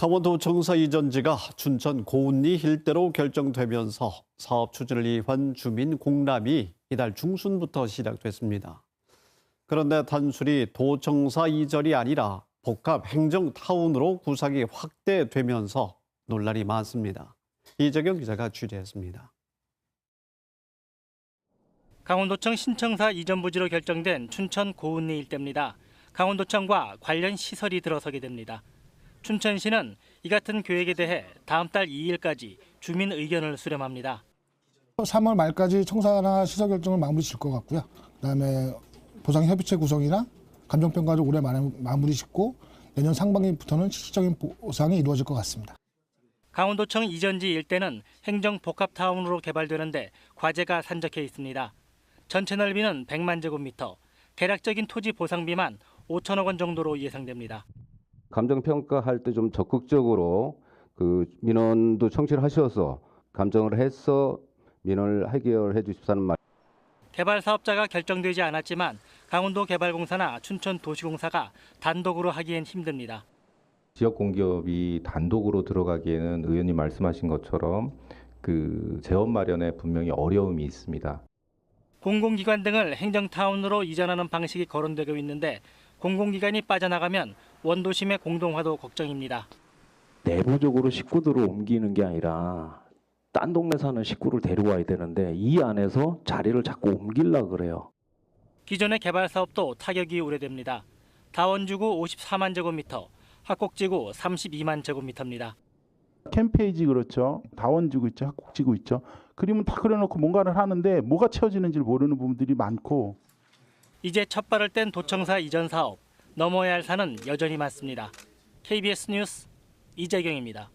강원도 정사 이전지가 춘천 고운리 일대로 결정되면서 사업 추진을 위한 주민 공람이 이달 중순부터 시작됐습니다. 그런데 단순히 도청사 이전이 아니라 복합 행정 타운으로 구상이 확대되면서 논란이 많습니다. 이재경 기자가 취재했습니다. 강원도청 신청사 이전 부지로 결정된 춘천 고운리 일대입니다. 강원도청과 관련 시설이 들어서게 됩니다. 춘천시는 이 같은 계획에 대해 다음 달 2일까지 주민 의견을 수렴합니다. 3월 말까지 청사나 시설 결정을 마무리 질 것 같고요. 그다음에 보상 협의체 구성이나 감정평가를 올해 마- 마무리 짓고 내년 상반기부터는 실질적인 보상이 이루어질 것 같습니다. 강원도청 이전지 일대는 행정 복합타운으로 개발되는데 과제가 산적해 있습니다. 전체 넓이는 100만 제곱미터, 대략적인 토지 보상비만 5천억 원 정도로 예상됩니다. 감정 평가할 때 좀 적극적으로 그 민원도 청취를 하셔서 감정을 해서 민원을 해결해 주십사는 말. 개발 사업자가 결정되지 않았지만 강원도 개발공사나 춘천 도시공사가 단독으로 하기엔 힘듭니다. 지역 공기업이 단독으로 들어가기에는 의원님 말씀하신 것처럼 그 재원 마련에 분명히 어려움이 있습니다. 공공기관 등을 행정타운으로 이전하는 방식이 거론되고 있는데 공공기관이 빠져나가면 원도심의 공동화도 걱정입니다. 내부적으로 식구들을 옮기는 게 아니라 딴 동네 사는 식구를 데려와야 되는데 이 안에서 자리를 자꾸 옮기려 그래요. 기존의 개발 사업도 타격이 우려됩니다. 다원지구 54만 제곱미터, 학곡지구 32만 제곱미터입니다. 캠페이지 그렇죠. 다원지구 있죠. 학국지구 있죠. 그림은 다 그려놓고 뭔가를 하는데 뭐가 채워지는지를 모르는 부분들이 많고 이제 첫 발을 뗀 도청사 이전 사업, 넘어야 할 산은 여전히 많습니다. KBS 뉴스 이재경입니다.